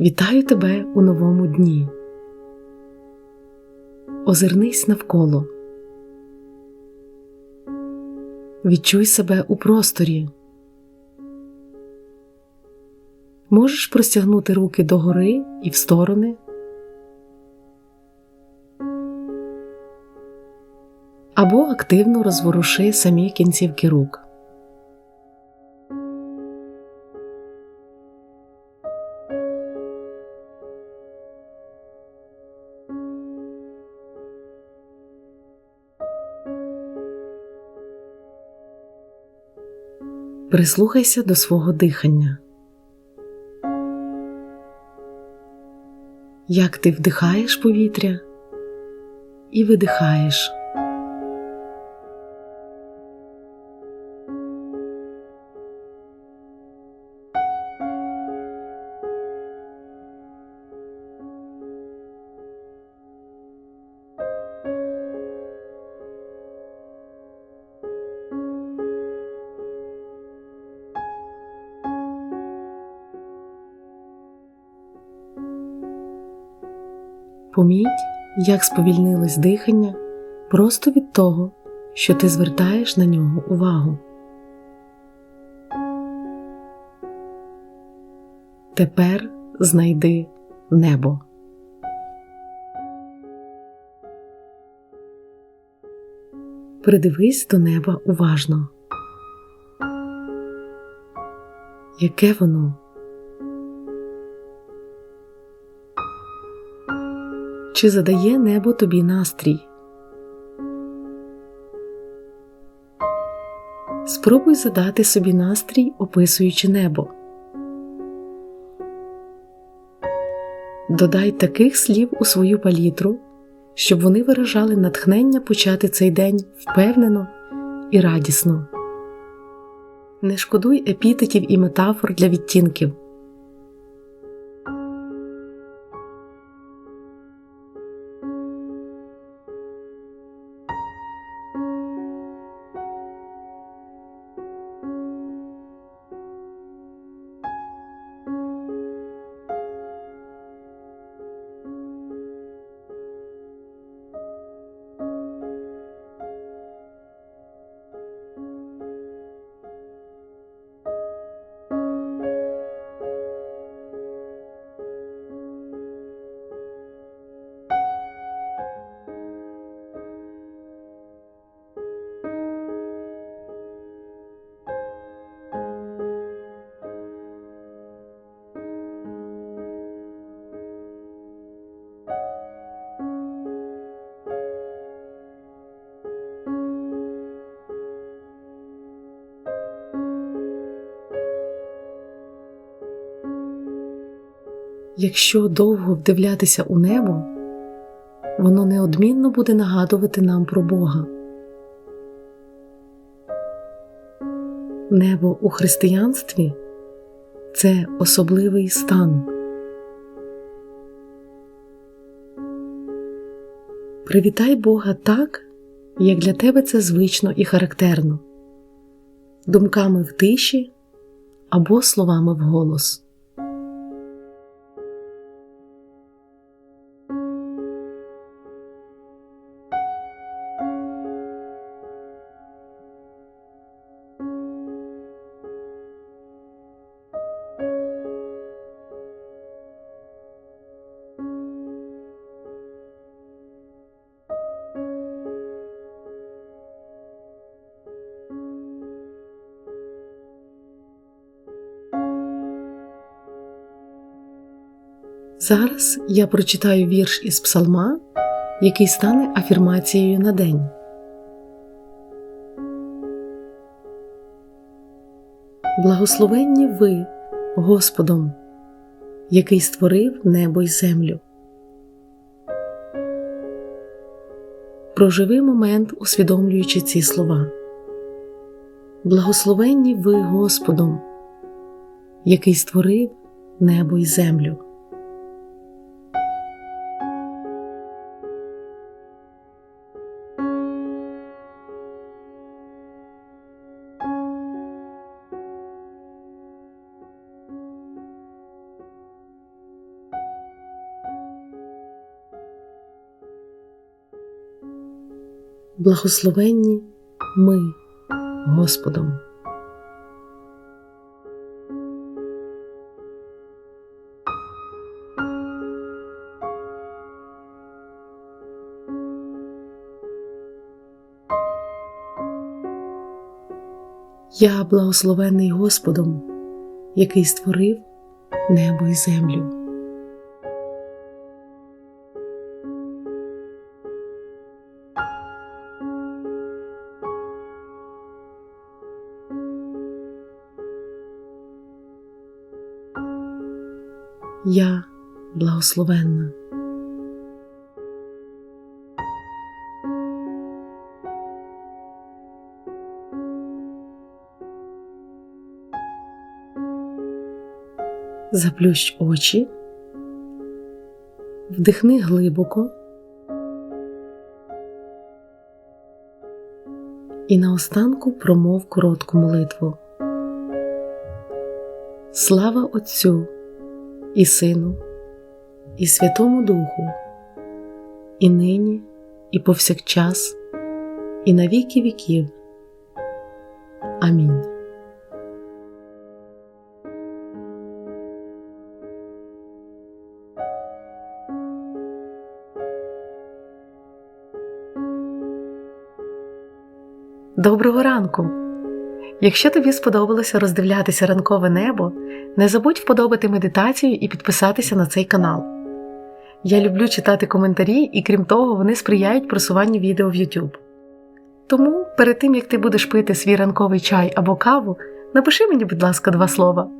Вітаю тебе у новому дні. Озирнись навколо. Відчуй себе у просторі. Можеш простягнути руки догори і в сторони. Або активно розворуши самі кінцівки рук. Прислухайся до свого дихання. Як ти вдихаєш повітря і видихаєш. Поміть, як сповільнилось дихання просто від того, що ти звертаєш на нього увагу. Тепер знайди небо. Придивись до неба уважно. Яке воно? Чи задає небо тобі настрій? Спробуй задати собі настрій, описуючи небо. Додай таких слів у свою палітру, щоб вони виражали натхнення почати цей день впевнено і радісно. Не шкодуй епітетів і метафор для відтінків. Якщо довго вдивлятися у небо, воно неодмінно буде нагадувати нам про Бога. Небо у християнстві це особливий стан. Привітай Бога так, як для тебе це звично і характерно, думками в тиші або словами вголос. Зараз я прочитаю вірш із псалма, який стане афірмацією на день. Благословенні ви Господом, який створив небо й землю. Проживи момент, усвідомлюючи ці слова. Благословенні ви Господом, який створив небо й землю. Благословенні ми Господом. Я благословений Господом, який створив небо і землю. Я благословенна. Заплющ очі, вдихни глибоко і наостанку промов коротку молитву. Слава Отцю і Сину, і Святому Духу, і нині, і повсякчас, і на віки віків. Амінь. Доброго ранку! Якщо тобі сподобалося роздивлятися ранкове небо, не забудь вподобати медитацію і підписатися на цей канал. Я люблю читати коментарі, і крім того, вони сприяють просуванню відео в YouTube. Тому перед тим як ти будеш пити свій ранковий чай або каву, напиши мені, будь ласка, два слова.